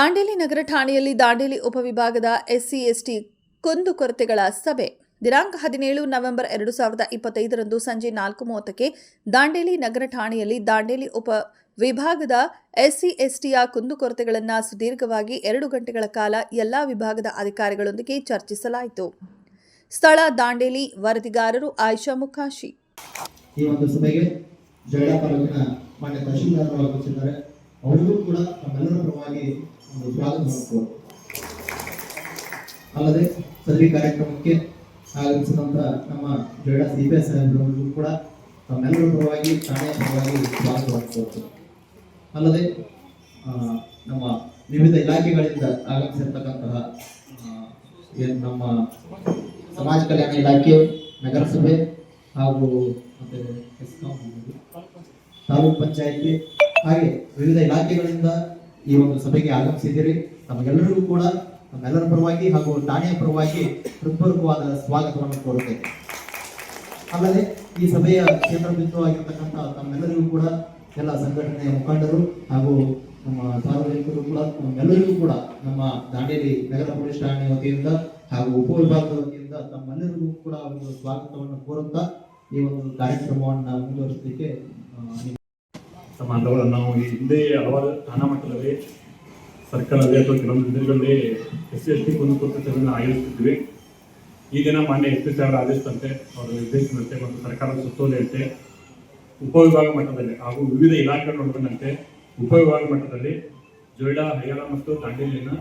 ದಾಂಡೇಲಿ ನಗರ ಠಾಣೆಯಲ್ಲಿ ದಾಂಡೇಲಿ ಉಪವಿಭಾಗದ SC, ST ಕುಂದುಕೊರತೆಗಳ ಸಭೆ. ದಿನಾಂಕ ಹದಿನೇಳು ನವೆಂಬರ್ ಎರಡು ಸಾವಿರದ ಇಪ್ಪತ್ತೈದರಂದು ಸಂಜೆ ನಾಲ್ಕು ಮೂವತ್ತಕ್ಕೆ ದಾಂಡೇಲಿ ನಗರ ಠಾಣೆಯಲ್ಲಿ ದಾಂಡೇಲಿ ಉಪ ವಿಭಾಗದ ಎಸ್ಸಿ, ಎಸ್ಟಿಯ ಕುಂದುಕೊರತೆಗಳನ್ನು ಸುದೀರ್ಘವಾಗಿ ಎರಡು ಗಂಟೆಗಳ ಕಾಲ ಎಲ್ಲಾ ವಿಭಾಗದ ಅಧಿಕಾರಿಗಳೊಂದಿಗೆ ಚರ್ಚಿಸಲಾಯಿತು. ಸ್ಥಳ ದಾಂಡೇಲಿ ವರದಿಗಾರರು ಆಯಿಷಾ ಮುಖಾಶಿ ಈ ಮಾನ್ಯ ಅವರಿಗೂ ಕೂಡ ನಮ್ಮೆಲ್ಲರ ಪರವಾಗಿ ಒಂದು ಸ್ವಾಗತ ಅಲ್ಲದೆ ಸದರಿ ಕಾರ್ಯಕ್ರಮಕ್ಕೆ ಆಗಮಿಸಿದಂತ ನಮ್ಮ ಜಡ ಸಿ ಪಿ ಎಸ್ ಕೂಡ ತಮ್ಮೆಲ್ಲರ ಪರವಾಗಿ ಠಾಣೆಯ ಪರವಾಗಿ ಸ್ವಾಗತವಾಗಿಸಬಹುದು ಅಲ್ಲದೆ ನಮ್ಮ ವಿವಿಧ ಇಲಾಖೆಗಳಿಂದ ಆಗಮಿಸಿರ್ತಕ್ಕಂತಹ ಏನು ನಮ್ಮ ಸಮಾಜ ಕಲ್ಯಾಣ ಇಲಾಖೆ, ನಗರಸಭೆ ಹಾಗೂ ಮತ್ತೆ ತಾಲೂಕ್ ಪಂಚಾಯತಿ, ಹಾಗೆ ವಿವಿಧ ಇಲಾಖೆಗಳಿಂದ ಈ ಒಂದು ಸಭೆಗೆ ಆಗಮಿಸಿದ್ದೀರಿ. ತಮಗೆಲ್ಲರಿಗೂ ಕೂಡ ನಮ್ಮೆಲ್ಲರ ಪರವಾಗಿ ಹಾಗೂ ಠಾಣೆಯ ಪರವಾಗಿ ಹೃತ್ಪೂರ್ವಕವಾದ ಸ್ವಾಗತವನ್ನು ಕೋರುತ್ತೇನೆ. ಅಲ್ಲದೆ ಈ ಸಭೆಯ ಕೇಂದ್ರ ಬಿಂದುವಾಗಿರ್ತಕ್ಕಂಥ ತಮ್ಮೆಲ್ಲರಿಗೂ ಕೂಡ ಎಲ್ಲ ಸಂಘಟನೆಯ ಮುಖಂಡರು ಹಾಗೂ ನಮ್ಮ ಸಾರ್ವಜನಿಕರು ಕೂಡ, ನಮ್ಮೆಲ್ಲರಿಗೂ ಕೂಡ ನಮ್ಮ ದಾಂಡೇಲಿ ನಗರ ಪೊಲೀಸ್ ಠಾಣೆ ವತಿಯಿಂದ ಹಾಗೂ ಉಪವಿಭಾಗದ ವತಿಯಿಂದ ತಮ್ಮೆಲ್ಲರಿಗೂ ಕೂಡ ಒಂದು ಸ್ವಾಗತವನ್ನು ಕೋರುತ್ತಾ ಈ ಒಂದು ಕಾರ್ಯಕ್ರಮವನ್ನು ಮುಂದುವರಿಸಲಿಕ್ಕೆ ನಿಮ್ಮ ನಾವು ಹಿಂದೆ ಹಲವಾರು ಠಾಣಾ ಮಟ್ಟದಲ್ಲಿ, ಸರ್ಕಾರದಲ್ಲಿ ಅಥವಾ ಕೆಲವೊಂದು ದಿನಗಳಲ್ಲಿ ಎಸ್ ಎಸ್ ಟಿ ಕುಂದುಕೊರತೆಗಳನ್ನು ಆಯೋಜಿಸಿದ್ವಿ. ಈ ದಿನ ಮಾನ್ಯ ಎಸ್ ಪಿ ಸಾಹೇಬರ ಆದೇಶದಂತೆ ಅವರ ನಿರ್ದೇಶನದಂತೆ ಮತ್ತು ಸರ್ಕಾರದ ಸುತ್ತೋಲೆಯಂತೆ ಉಪವಿಭಾಗ ಮಟ್ಟದಲ್ಲಿ ಹಾಗೂ ವಿವಿಧ ಇಲಾಖೆಗಳು ಒಳಗೊಂಡಂತೆ ಉಪವಿಭಾಗ ಮಟ್ಟದಲ್ಲಿ ಜೊಯ್ಡಾ ಹರಿಯಾಣ ಮತ್ತು ದಾಂಡೇಲಿನ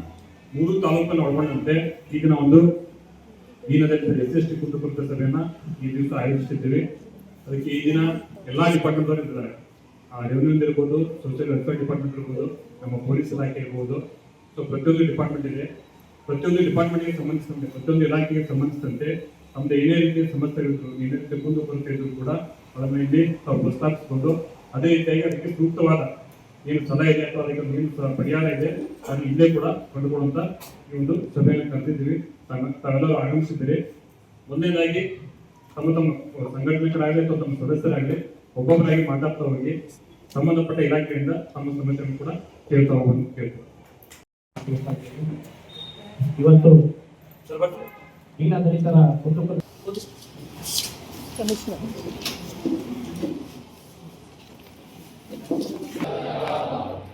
ಮೂರು ತಾಲೂಕನ್ನು ಒಳಗೊಂಡಂತೆ ಈಗಿನ ಒಂದು ದೀನದಲ್ಲಿ ಎಸ್ ಎಸ್ ಟಿ ಕುಂದುಕೊರತೆ ಸಭೆಯನ್ನು ಈ ದಿವಸ ಆಯೋಜಿಸಿದ್ದೀವಿ. ಅದಕ್ಕೆ ಈ ದಿನ ಎಲ್ಲ ಡಿಪಾರ್ಟ್ಮೆಂಟ್ ಅವರು ಇದ್ದಾರೆ. ರೆವಿನ್ಯೂ ಇರ್ಬೋದು ಸೋಷಿಯಲ್ ವೆಲ್ಫೇರ್ ಡಿಪಾರ್ಟ್ಮೆಂಟ್ ಇರ್ಬೋದು, ನಮ್ಮ ಪೊಲೀಸ್ ಇಲಾಖೆ ಇರ್ಬೋದು. ಸೊ ಪ್ರತಿಯೊಂದು ಡಿಪಾರ್ಟ್ಮೆಂಟ್ ಇದೆ. ಪ್ರತಿಯೊಂದು ಡಿಪಾರ್ಟ್ಮೆಂಟ್ಗೆ ಸಂಬಂಧಿಸಿದಂತೆ, ಪ್ರತಿಯೊಂದು ಇಲಾಖೆಗೆ ಸಂಬಂಧಿಸಿದಂತೆ ನಮ್ದು ಏನೇ ರೀತಿಯ ಸಮಸ್ಯೆಗಳಿದ್ರು ಏನೇ ರೀತಿ ಮುಂದೆ ಬರುತ್ತೆ ಕೂಡ ಅದನ್ನು ಇಲ್ಲಿ ತಾವು ಪ್ರಸ್ತಾಪಿಸ್ಕೊಂಡು, ಅದೇ ರೀತಿಯಾಗಿ ಅದಕ್ಕೆ ಸೂಕ್ತವಾದ ಏನು ಸಲಹೆ ಇದೆ ಅಥವಾ ಅದಕ್ಕೆ ಏನು ಪರಿಹಾರ ಇದೆ, ಅದನ್ನು ಇಲ್ಲೇ ಕೂಡ ಕಂಡುಕೊಳ್ಳುವಂತ ಈ ಒಂದು ಸಭೆಯನ್ನು ಕರೆದಿದ್ದೀವಿ. ತಾವು- ತಾವೆಲ್ಲರೂ ಆಗಮಿಸಿದ್ದೀರಿ. ಒಂದನೇದಾಗಿ, ತಮ್ಮ ತಮ್ಮ ಸಂಘಟನೆಗಳಾಗಲಿ ಅಥವಾ ತಮ್ಮ ಸದಸ್ಯರಾಗಲಿ ಒಬ್ಬೊಬ್ಬರಾಗಿ ಮಾತಾಡ್ತಾ ಹೋಗಿ ಸಂಬಂಧಪಟ್ಟ ಇಲಾಖೆಯಿಂದ ತಮ್ಮ ಸಮಸ್ಯೆಯನ್ನು ಕೂಡ ಕೇಳ್ತಾ ಹೋಗಿ ಕೇಳ್ತಾರೆ. ಇವತ್ತು ದೀನ ದಲಿತರ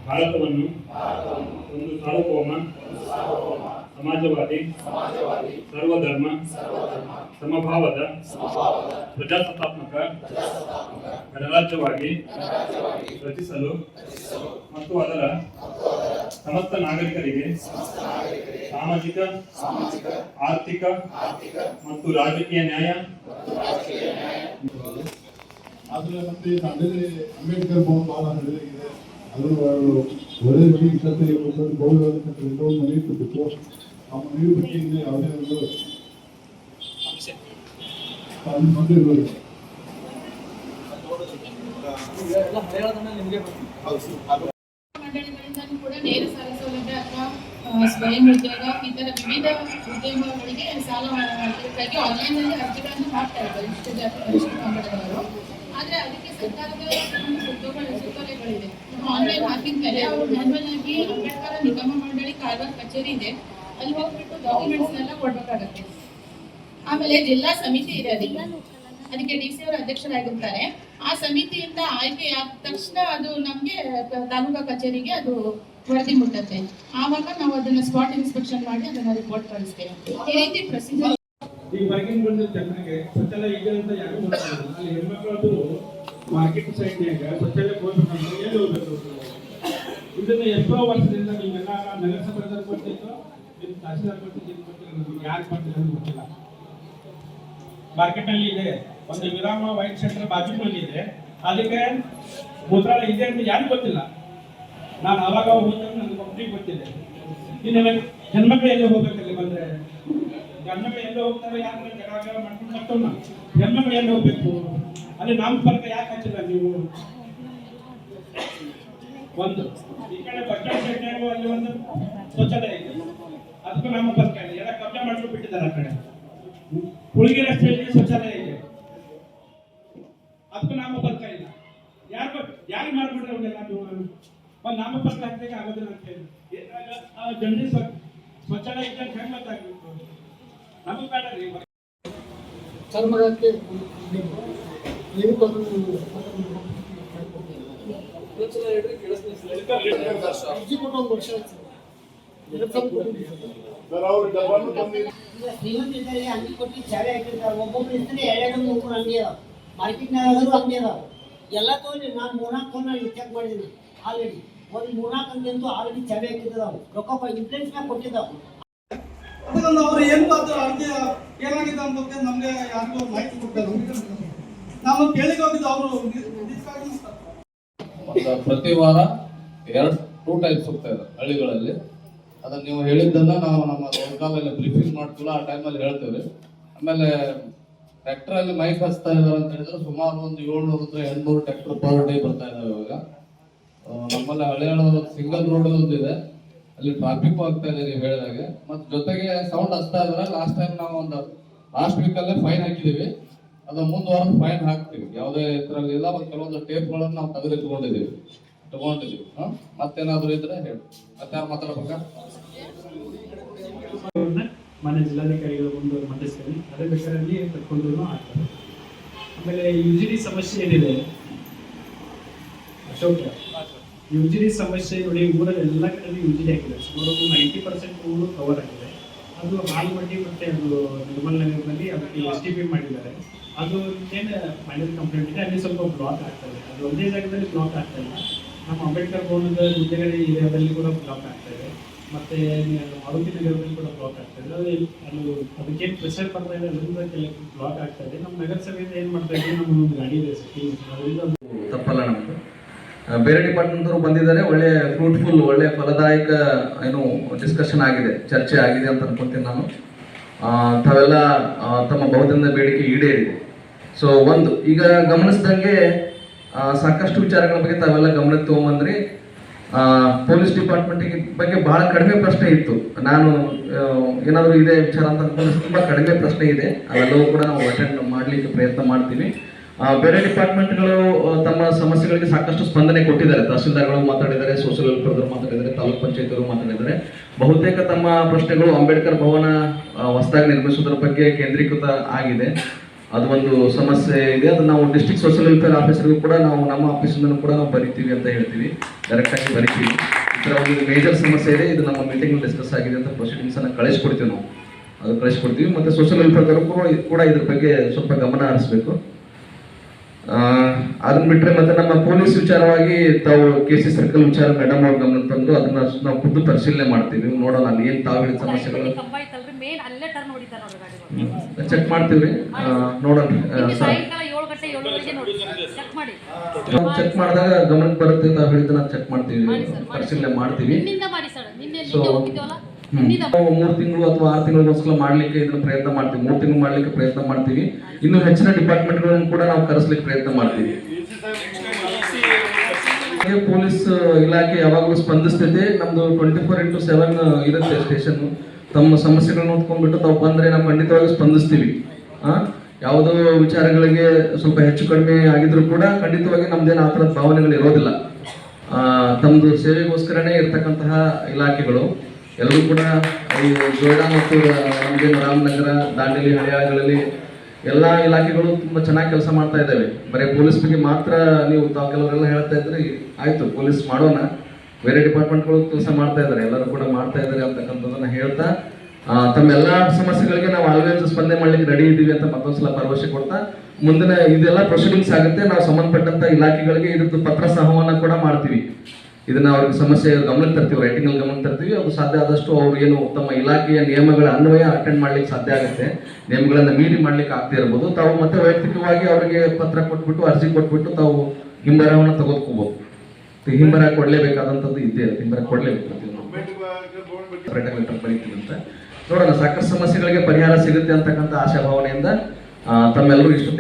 ಭಾರತವನ್ನು ಒಂದು ಸಾರ್ವಭೌಮ ಸಮಾಜವಾದಿ ಸರ್ವಧರ್ಮ ಸಮಭಾವದ ಪ್ರಜಾಸತ್ತಾತ್ಮಕ ಗಣರಾಜ್ಯವಾಗಿ ರಚಿಸಲು ಮತ್ತು ಅದರ ಸಮಸ್ತ ನಾಗರಿಕರಿಗೆ ಸಾಮಾಜಿಕ ಆರ್ಥಿಕ ಮತ್ತು ರಾಜಕೀಯ ನ್ಯಾಯ ಆದರೆ ಮತ್ತೆ ಅಂಬೇಡ್ಕರ್ ಭವನ ಬಹಳ ಹಳೆಯದಾಗಿದೆ ಅವರು ಒಳ್ಳೆ ಮನೆ ಇಷ್ಟತೆ ಒಂದು ಗೌರವ ಎಲ್ಲೋ ಮನೆ ಇಟ್ಟಿತ್ತು ಆ ಮನೆಯ ಬಗ್ಗೆ ಯಾವುದೇ ಒಂದು ಇರೋದು ಮಂಡಳಿಗಳಿಂದಲೂ ಕೂಡ ನೇರ ಸಾಲ ಸೌಲಭ್ಯ ಅಥವಾ ಸ್ವಯಂ ಉದ್ಯೋಗ ಈ ತರ ವಿವಿಧ ಉದ್ಯಮಗಳಿಗೆ ಸಾಲ ಮಾಡೋದಕ್ಕಾಗಿ ಆನ್ಲೈನ್ನಲ್ಲಿ ಅರ್ಜಿಗಳನ್ನು ಹಾಕ್ತಾ ಇದ್ದಾರೆ ಇಷ್ಟು ಪರಿಶಿಷ್ಟ ಪಂಗಡದವರು ಆದ್ರೆ ಅದಕ್ಕೆ ಸರ್ಕಾರದ ಸುತ್ತೋಲೆಗಳಿದೆ ಆನ್ಲೈನ್ ಹಾಕಿದ ಮೇಲೆ ಅವರು ಮ್ಯಾನ್ಯಲ್ ಆಗಿ ಅಂಬೇಡ್ಕರ್ ನಿಗಮ ಮಂಡಳಿ ಕಾರವಾರ ಕಚೇರಿ ಇದೆ. ಅಲ್ಲಿ ಹೋಗ್ಬಿಟ್ಟು ಡಾಕ್ಯುಮೆಂಟ್ಸ್ ಎಲ್ಲ ಕೊಡ್ಬೇಕಾಗತ್ತೆ. ಆಮೇಲೆ ಜಿಲ್ಲಾ ಸಮಿತಿ ಇದೆ ಅದಕ್ಕೆ ಡಿ ಸಿ ಅವರು ಅಧ್ಯಕ್ಷರಾಗಿರ್ತಾರೆ. ಆ ಸಮಿತಿಯಿಂದ ಆಯ್ಕೆ ಆದ ತಕ್ಷಣ ಅದು ನಮಗೆ ತಾಲೂಕಾ ಕಚೇರಿಗೆ ಅದು ವರದಿ ಮುಟ್ಟತ್ತೆ. ಆವಾಗ ನಾವು ಅದನ್ನ ಸ್ಪಾಟ್ ಇನ್ಸ್ಪೆಕ್ಷನ್ ಮಾಡಿ ಅದನ್ನ ರಿಪೋರ್ಟ್ ಕಳಿಸ್ತೇವೆ. ಈ ರೀತಿ ಅಲ್ಲಿ ಗೊತ್ತಿಲ್ಲ, ನಮ್ಗೆ ಯಾರು ಕೊಟ್ಟಿಲ್ಲ ಅಂತ ಗೊತ್ತಿಲ್ಲ. ಮಾರ್ಕೆಟ್ ಅಲ್ಲಿ ಇದೆ. ಒಂದು ವಿರಾಮ ವೈಟ್ ಸೆಂಟರ್ ಬಾಜು ಇದೆ. ಅದಕ್ಕೆ ಮೂತ್ರಾಲಯ ಇದೆ ಅಂತ ಯಾರಿಗೂ ಗೊತ್ತಿಲ್ಲ. ನಾನು ಅವಾಗ ಹೋದಾಗ ನನಗೆ ಒಬ್ಬರಿಗೆ ಗೊತ್ತಿದೆ. ಇನ್ನು ಹೆಣ್ಮಕ್ಳು ಎಲ್ಲಿ ಹೋಗ್ಬೇಕಲ್ಲಿ ಬಂದ್ರೆ? ಹೆಣ್ಮಕ್ಳು ಎಲ್ಲಿ ಹೋಗ್ತಾರೆ ಯಾರು ಜಗಳ ಮಾಡ್ಕೊಂಡು ಬರ್ತಾವ್ ನಾವು ಹೆಣ್ಮಕ್ಳು ಎಲ್ಲಿ ಹೋಗ್ಬೇಕು? ಅಲ್ಲಿ ನಾಮಫಲಕ ಯಾಕೆ ಹಚ್ಚಿಲ್ಲ ನೀವು? ಒಂದು, ಈ ಕಡೆ ಬಟ್ಟೆ ಅಲ್ಲಿ ಒಂದು ಶೌಚಾಲಯ ಇದೆ. ಅದಕ್ಕೂ ನಾಮಫಲಕ ಇದೆ. ಎಲ್ಲ ಕಬ್ಜಾ ಮಾಡ್ಕೊಂಡು ಬಿಟ್ಟಿದ್ದಾರೆ ಆ ಕಡೆ. ಹುಡುಗಿ ಇದೆ ಅದಕ್ಕೂ ನಾಮಪತ್ರ ಇಲ್ಲ. ಯಾರು ಯಾರು ಮಾಡ್ಬಿಟ್ರೆ ಅವನ್ನೆಲ್ಲ ನೀವು ಒಂದು ನಾಮಪತ್ರ ಹಾಕ್ಲಿಕ್ಕೆ ಆಗೋದಿಲ್ಲ ಅಂತ ಹೇಳಿ. ಜನರಿಗೆ ಆ ಜಮೀನು ಸ್ವ ಸ್ವಚ್ಛಾಲಯ ಇದ್ದಂಗೆ ಹೆಂಗೆ ಮಾತಾಡ್ಬೇಕು ನಮಗೆ ಬೇಡ ರೀ ಚರ್ಮಕ್ಕೆ ಒಂದು ವರ್ಷ ಆಯ್ತು ಕೊಟ್ಟು ಚಾವೆ ಹಾಕಿರ್ತಾರೆ. ಒಬ್ಬೊಬ್ರು ಎರಡೆರಡು ಮೂರು ಮೂರು ಅಂಗಡಿ ಆದರೂ ಹಂಗೆ ಅಂಗಡಿ ಅದಾವ. ಎಲ್ಲ ತಗೊಂಡು ನಾನು ಮೂರ್ನಾಲ್ಕು ಫೋನ್ ನಾನು ಚೆಕ್ ಮಾಡಿದ್ದೀನಿ ಆಲ್ರೆಡಿ ಒಂದು ಮೂರ್ನಾಲ್ಕು ಅಂಗಡಿ ಅಂತೂ ಆಲ್ರೆಡಿ ಚಾವೆ ಹಾಕಿದ್ದಾವೆ. ರೊಕ್ಕ ಇನ್ಫ್ಲೂಯೆನ್ಸ್ ಮ್ಯಾಗ ಕೊಟ್ಟಿದ್ದಾವೆ. ಅದನ್ನು ಅವರು ಏನು ಅದು ಅಡುಗೆ ಏನಾಗಿದೆ ಅಂತ ನಮಗೆ ಯಾರಿಗೂ ಮಾಹಿತಿ ಕೊಟ್ಟರು ನಾವು ಕೇಳಿಗೆ ಹೋಗಿದ್ದು ಅವರು. ಒಂದು ಪ್ರತಿ ವಾರ ಎರಡು ಟೂ ಟೈಮ್ಸ್ ಹೋಗ್ತಾ ಇದೆ ಹಳ್ಳಿಗಳಲ್ಲಿ. ಅದನ್ನ ನೀವು ಹೇಳಿದ್ದನ್ನ ನಾವು ನಮ್ಮ ದೊಡ್ಡಕಾಲಲ್ಲಿ ಬ್ರೀಫಿಂಗ್ ಮಾಡ್ತೀವಲ್ಲ ಆ ಟೈಮಲ್ಲಿ ಹೇಳ್ತೇವೆ. ಆಮೇಲೆ ಟ್ರ್ಯಾಕ್ಟರ್ ಅಲ್ಲಿ ಮೈಕ್ ಹಚ್ತಾ ಇದಾರೆ ಅಂತ ಹೇಳಿದ್ರೆ ಸುಮಾರು ಒಂದು ಏಳ್ನೂರ ಎಂಟ್ನೂರು ಟ್ರ್ಯಾಕ್ಟರ್ ಪರ್ ಡೇ ಬರ್ತಾ ಇದಾವೆ ಇವಾಗ. ನಮ್ಮಲ್ಲಿ ಹಳೆಯ ಸಿಂಗಲ್ ರೋಡ್ ಒಂದಿದೆ. ಅಲ್ಲಿ ಟ್ರಾಫಿಕ್ ಆಗ್ತಾ ಇದೆ ನೀವು ಹೇಳಿದಾಗೆ. ಮತ್ತೆ ಜೊತೆಗೆ ಸೌಂಡ್ ಹಚ್ತಾ ಇದಾರೆ. ಲಾಸ್ಟ್ ಟೈಮ್ ನಾವು ಒಂದು ಲಾಸ್ಟ್ ವೀಕ್ ಅಲ್ಲೇ ಫೈನ್ ಹಾಕಿದೀವಿ. ಅದು ವಾರ ಫೈನ್ ಹಾಕ್ತೀವಿ. ಯಾವುದೇ ಇದರಲ್ಲಿ ಇಲ್ಲ, ಮತ್ತೆ ಕೆಲವೊಂದು ಟೇಪ್ಗಳನ್ನು ನಾವು ತೆಗೆದಿಟ್ಕೊಂಡಿದ್ದೀವಿ ತಗೊಂಡಿದ್ದೀವಿ ಮತ್ತೇನಾದ್ರೂ ಇದ್ರೆ ಹೇಳಿ. ಮತ್ತೆ ಯಾರು ಮಾತಾಡ್ಬೇಕಾ? ಮನೆ ಜಿಲ್ಲಾಧಿಕಾರಿಗಳು ಒಂದು ಮಂಡಿಸ್ತೀನಿ ಅದೇ ಬೇಕಾದಲ್ಲಿ ಕರ್ಕೊಂಡು ಆಗ್ತದೆ. ಆಮೇಲೆ ಯುಜಿಡಿ ಸಮಸ್ಯೆ ಏನಿದೆ? ಅಶೋಕ ಯುಜಿಡಿ ಸಮಸ್ಯೆ ನೋಡಿ ಊರಲ್ಲಿ ಎಲ್ಲ ಕಡೆ ಯುಜಿಡಿ ಆಗಿದೆ. ಸುಮಾರು ಒಂದು ನೈಂಟಿ ಪರ್ಸೆಂಟ್ ಊರು ಕವರ್ ಆಗಿದೆ. ಅದು ಹಾಲ್ಮಟ್ಟಿ ಮತ್ತೆ ಅದು ನಿರ್ಮಲ್ ನಗರದಲ್ಲಿ ಅದಕ್ಕೆ ಎಸ್ ಟಿ ಪಿ ಮಾಡಿದ್ದಾರೆ. ಅದು ಏನು ಮಾಡಿದ ಕಂಪ್ಲೇಂಟ್ ಇದೆ, ಅಲ್ಲಿ ಸ್ವಲ್ಪ ಬ್ಲಾಕ್ ಆಗ್ತದೆ ಅದು ಒಂದೇ ಜಾಗದಲ್ಲಿ ಬ್ಲಾಕ್ ಆಗ್ತಾ ಇಲ್ಲ. ನಮ್ಮ ಅಂಬೇಡ್ಕರ್ ಭವನದ ಮುಂದೆಗಡೆ ಏರಿಯಾದಲ್ಲಿ ಕೂಡ ಬ್ಲಾಕ್ ಆಗ್ತಾ ಇದೆ. ಮತ್ತೆ ಆರೋಗ್ಯ ನಗರದಲ್ಲಿ ಕೂಡ ಬ್ಲಾಕ್ ಆಗ್ತಾ ಇದೆ. ಅದು ಪ್ರೆಷರ್ ಬರ್ತಾ ಇದೆ, ಅದರಿಂದ ಕೆಲವು ಬ್ಲಾಕ್ ಆಗ್ತಾ ನಮ್ಮ ನಗರಸಭೆಯಿಂದ ಏನು ಮಾಡ್ತಾ ಇದ್ದೀವಿ? ನಮ್ಮ ಒಂದು ಗಾಡಿ ಇದೆ ಅದರಿಂದ ತಪ್ಪಲ್ಲ ನಮ್ದು. ಬೇರೆ ಡಿಪಾರ್ಟ್ಮೆಂಟ್ ಅವರು ಬಂದಿದ್ದಾರೆ. ಒಳ್ಳೆ ಫ್ರೂಟ್ಫುಲ್ ಒಳ್ಳೆ ಫಲದಾಯಕ ಏನು ಡಿಸ್ಕಷನ್ ಆಗಿದೆ, ಚರ್ಚೆ ಆಗಿದೆ ಅಂತ ಅನ್ಕೊಂತೀನಿ ನಾನು. ತಾವೆಲ್ಲ ತಮ್ಮ ಬಹುದಿನದ ಬೇಡಿಕೆ ಈಡೇರಿದೆ. ಸೊ ಒಂದು, ಈಗ ಗಮನಿಸ್ದಂಗೆ ಸಾಕಷ್ಟು ವಿಚಾರಗಳ ಬಗ್ಗೆ ತಾವೆಲ್ಲ ಗಮನಕ್ಕೆ ತಗೊಂಬಂದ್ರಿ. ಪೊಲೀಸ್ ಡಿಪಾರ್ಟ್ಮೆಂಟಿಗೆ ಬಗ್ಗೆ ಬಹಳ ಕಡಿಮೆ ಪ್ರಶ್ನೆ ಇತ್ತು. ನಾನು ಏನಾದರೂ ಇದೆ ವಿಚಾರ ಅಂತ ಅಂದ್ಕೊಂಡು ತುಂಬಾ ಕಡಿಮೆ ಪ್ರಶ್ನೆ ಇದೆ. ಅವೆಲ್ಲವೂ ಕೂಡ ನಾವು ಅಟೆಂಡ್ ಮಾಡಲಿಕ್ಕೆ ಪ್ರಯತ್ನ ಮಾಡ್ತೀವಿ. ಬೇರೆ ಡಿಪಾರ್ಟ್ಮೆಂಟ್ಗಳು ತಮ್ಮ ಸಮಸ್ಯೆಗಳಿಗೆ ಸಾಕಷ್ಟು ಸ್ಪಂದನೆ ಕೊಟ್ಟಿದ್ದಾರೆ. ತಹಸೀಲ್ದಾರ್ಗಳು ಮಾತಾಡಿದ್ದಾರೆ ಸೋಷಿಯಲ್ ವೆಲ್ಫೇರ್ದವರು ಮಾತಾಡಿದ್ದಾರೆ, ತಾಲೂಕ್ ಪಂಚಾಯತ್ ಮಾತಾಡಿದ್ದಾರೆ. ಬಹುತೇಕ ತಮ್ಮ ಪ್ರಶ್ನೆಗಳು ಅಂಬೇಡ್ಕರ್ ಭವನ ಹೊಸದಾಗಿ ನಿರ್ಮಿಸುವುದರ ಬಗ್ಗೆ ಕೇಂದ್ರೀಕೃತ ಆಗಿದೆ. ಅದು ಒಂದು ಸಮಸ್ಯೆ ಇದೆ. ಅದು ನಾವು ಡಿಸ್ಟ್ರಿಕ್ಟ್ ಸೋಷಿಯಲ್ ವೆಲ್ಫೇರ್ ಆಫೀಸರ್ಗೂ ಕೂಡ ನಾವು ನಮ್ಮ ಆಫೀಸಿಂದನೂ ಕೂಡ ನಾವು ಬರಿತೀವಿ ಅಂತ ಹೇಳ್ತೀವಿ. ಡೈರೆಕ್ಟ್ ಆಗಿ ಬರಿತೀವಿ. ಈ ಥರ ಒಂದು ಮೇಜರ್ ಸಮಸ್ಯೆ ಇದೆ. ಇದು ನಮ್ಮ ಮೀಟಿಂಗ್ ಡಿಸ್ಕಸ್ ಆಗಿದೆ ಅಂತ ಪ್ರೊಸೀಡಿಂಗ್ಸನ್ನು ಅನ್ನ ಕಳಿಸ್ಕೊಡ್ತೀವಿ ನಾವು. ಅದು ಕಳಿಸ್ಕೊಡ್ತೀವಿ. ಮತ್ತು ಸೋಷಿಯಲ್ ವೆಲ್ಫೇರ್ ಕೂಡ ಕೂಡ ಇದ್ರ ಬಗ್ಗೆ ಸ್ವಲ್ಪ ಗಮನ ಹರಿಸ್ಬೇಕು. ಅದನ್ನ ಬಿಟ್ಟರೆ ಮತ್ತೆ ನಮ್ಮ ಪೊಲೀಸ್ ವಿಚಾರವಾಗಿ ತಾವು ಕೆ ಸಿ ಸರ್ಕಲ್ ವಿಚಾರ ಮೇಡಮ್ ಅವ್ರ ಗಮನ ತಂದು ಅದನ್ನ ನಾವು ಖುದ್ದು ಪರಿಶೀಲನೆ ಮಾಡ್ತೀವಿ. ನೋಡೋಣ ಏನು ತಾವು ಹೇಳಿದ ಸಮಸ್ಯೆಗಳು. ಮೇನ್ ಅಲ್ಲೇ ಟರ್ನ್ ಹೊಡಿತಾರ ನೋಡ್ರಿ ಗಾಡಿಗಳು ಚೆಕ್ ಮಾಡ್ತೀವಿ ನೋಡೋಣ. ಆ, ನಿನ್ನೆ ಸರ್. ಸಾಯಂಕಾಲ ಏಳು ಗಂಟೆ ಏಳುವರೆಗೆ ನೋಡಿ ಚೆಕ್ ಮಾಡಿ. ನಾವು ಚೆಕ್ ಮಾಡಿದಾಗ ಗಮನಕ್ಕೆ ಬರುತ್ತೆ ನಾವು ಹೇಳಿದ್ದನ್ನ ಚೆಕ್ ಮಾಡ್ತೀವಿ. ಮಾಡಿ ಪರಿಶೀಲನೆ ಮಾಡ್ತೀವಿ. ನಿನ್ನಿಂದ ಮಾಡಿ ಸರ್. ನಿನ್ನೆ So, ನಿನ್ನೆ ಹೋಗಿದ್ದೇವಲ್ಲ ಹ್ಮ್. ನಿನ್ನಿಂದ ನಾವು ಮೂರು ತಿಂಗಳು ಅಥವಾ ಆರು ತಿಂಗಳಿಗೋಸ್ಕರ ಮಾಡ್ಲಿಕ್ಕೆ ಇದನ್ನ ಪ್ರಯತ್ನ ಮಾಡ್ತೀವಿ. ಮೂರ್ ತಿಂಗಳು ಮಾಡ್ಲಿಕ್ಕೆ ಪ್ರಯತ್ನ ಮಾಡ್ತೀವಿ. ಇನ್ನು ಹೆಚ್ಚಿನ ಡಿಪಾರ್ಟ್ಮೆಂಟ್ಗಳನ್ನು ಕೂಡ ನಾವು ಕರೆಸ್ಲಿಕ್ಕೆ ಪ್ರಯತ್ನ ಮಾಡ್ತೀವಿ. ಪೊಲೀಸ್ ಇಲಾಖೆ ಯಾವಾಗಲೂ ಸ್ಪಂದಿಸ್ತೈತೆ. ನಮ್ದು ಟ್ವೆಂಟಿ ಫೋರ್ ಇಂಟು ಸೆವೆನ್ ಇರುತ್ತೆ ಸ್ಟೇಷನ್ ತಮ್ಮ ಸಮಸ್ಯೆಗಳನ್ನ ನೋಡ್ಕೊಂಡ್ಬಿಟ್ಟು ತಾವು ಬಂದ್ರೆ ನಾವು ಖಂಡಿತವಾಗಿ ಸ್ಪಂದಿಸ್ತೀವಿ. ಯಾವುದೋ ವಿಚಾರಗಳಿಗೆ ಸ್ವಲ್ಪ ಹೆಚ್ಚು ಕಡಿಮೆ ಆಗಿದ್ರು ಕೂಡ ಖಂಡಿತವಾಗಿ ನಮ್ದೇನು ಆ ಥರದ ಭಾವನೆಗಳು ಇರೋದಿಲ್ಲ. ಆ, ತಮ್ದು ಸೇವೆಗೋಸ್ಕರನೇ ಇರ್ತಕ್ಕಂತಹ ಇಲಾಖೆಗಳು. ಎಲ್ಲರೂ ಕೂಡ ಈ ಜೋಯಿಡಾ ಮತ್ತು ನಮ್ದೇನು ರಾಮನಗರ ದಾಂಡೇಲಿ ಹಳಿಯಾಳಗಳಲ್ಲಿ ಎಲ್ಲಾ ಇಲಾಖೆಗಳು ತುಂಬಾ ಚೆನ್ನಾಗಿ ಕೆಲಸ ಮಾಡ್ತಾ ಇದ್ದಾವೆ. ಬರೀ ಪೊಲೀಸ್ ಬಗ್ಗೆ ಮಾತ್ರ ನೀವು ತಾವು ಕೆಲವರೆಲ್ಲ ಹೇಳ್ತಾ ಇದ್ರಿ ಆಯ್ತು ಪೊಲೀಸ್ ಮಾಡೋಣ. ಬೇರೆ ಡಿಪಾರ್ಟ್ಮೆಂಟ್ಗಳು ಕೆಲಸ ಮಾಡ್ತಾ ಇದ್ದಾರೆ ಎಲ್ಲರೂ ಕೂಡ ಮಾಡ್ತಾ ಇದ್ದಾರೆ ಅಂತಕ್ಕಂಥದ್ದನ್ನ ಹೇಳ್ತಾ ಆ, ತಮ್ಮ ಎಲ್ಲಾ ಸಮಸ್ಯೆಗಳಿಗೆ ನಾವು ಆಲ್ವೇಸ್ ಸ್ಪಂದನೆ ಮಾಡ್ಲಿಕ್ಕೆ ರೆಡಿ ಇದ್ದೀವಿ ಅಂತ ಮತ್ತೊಂದ್ಸಲ ಭರವಸೆ ಕೊಡ್ತಾ ಮುಂದಿನ ಇದೆಲ್ಲ ಪ್ರೊಸೀಡಿಂಗ್ಸ್ ಆಗುತ್ತೆ ನಾವು ಸಂಬಂಧಪಟ್ಟಂತ ಇಲಾಖೆಗಳಿಗೆ ಇದ್ರದ್ದು ಪತ್ರ ಸಹವನ್ನ ಕೂಡ ಮಾಡ್ತೀವಿ. ಇದನ್ನ ಅವ್ರಿಗೆ ಸಮಸ್ಯೆ ಗಮನಕ್ಕೆ ತರ್ತೀವಿ ರೈಟಿಂಗ್ ಅಲ್ಲಿ ಗಮನ ತರ್ತೀವಿ ಅದು ಸಾಧ್ಯ ಆದಷ್ಟು ಅವ್ರು ಏನು ತಮ್ಮ ಇಲಾಖೆಯ ನಿಯಮಗಳ ಅನ್ವಯ ಅಟೆಂಡ್ ಮಾಡ್ಲಿಕ್ಕೆ ಸಾಧ್ಯ ಆಗುತ್ತೆ ನಿಯಮಗಳನ್ನ ಮೀರಿ ಮಾಡ್ಲಿಕ್ಕೆ ಆಗ್ತಾ ಇರ್ಬೋದು ತಾವು ಮತ್ತೆ ವೈಯಕ್ತಿಕವಾಗಿ ಅವರಿಗೆ ಪತ್ರ ಕೊಟ್ಬಿಟ್ಟು ಅರ್ಜಿ ಕೊಟ್ಬಿಟ್ಟು ತಾವು ಹಿಂಬರವನ್ನು ತೆಗೆದುಕೋಬಹುದು ಹಿಂಬರ ಕೊಡ್ಲೇಬೇಕಾದಂತದ್ದು ಇದೆ ಹಿಂಬರ ಕೊಡ್ಲೇಬೇಕು. ಪ್ರತಿಯೊಂದು ಅಂಬೇಡ್ಕರ್ ಭವನ ಬಗ್ಗೆ ಸಪ್ರೇಟ್ ಆಗಿ ಲೆಟರ್ ಬರೀತೀವಿ ಅಂತ ನೋಡೋಣ, ಸಾಕಷ್ಟು ಸಮಸ್ಯೆಗಳಿಗೆ ಪರಿಹಾರ ಸಿಗುತ್ತೆ ಅಂತಕ್ಕಂಥ ಆಶಾಭಾವನೆಯಿಂದ ತಮ್ಮೆಲ್ಲರೂ ಇಷ್ಟು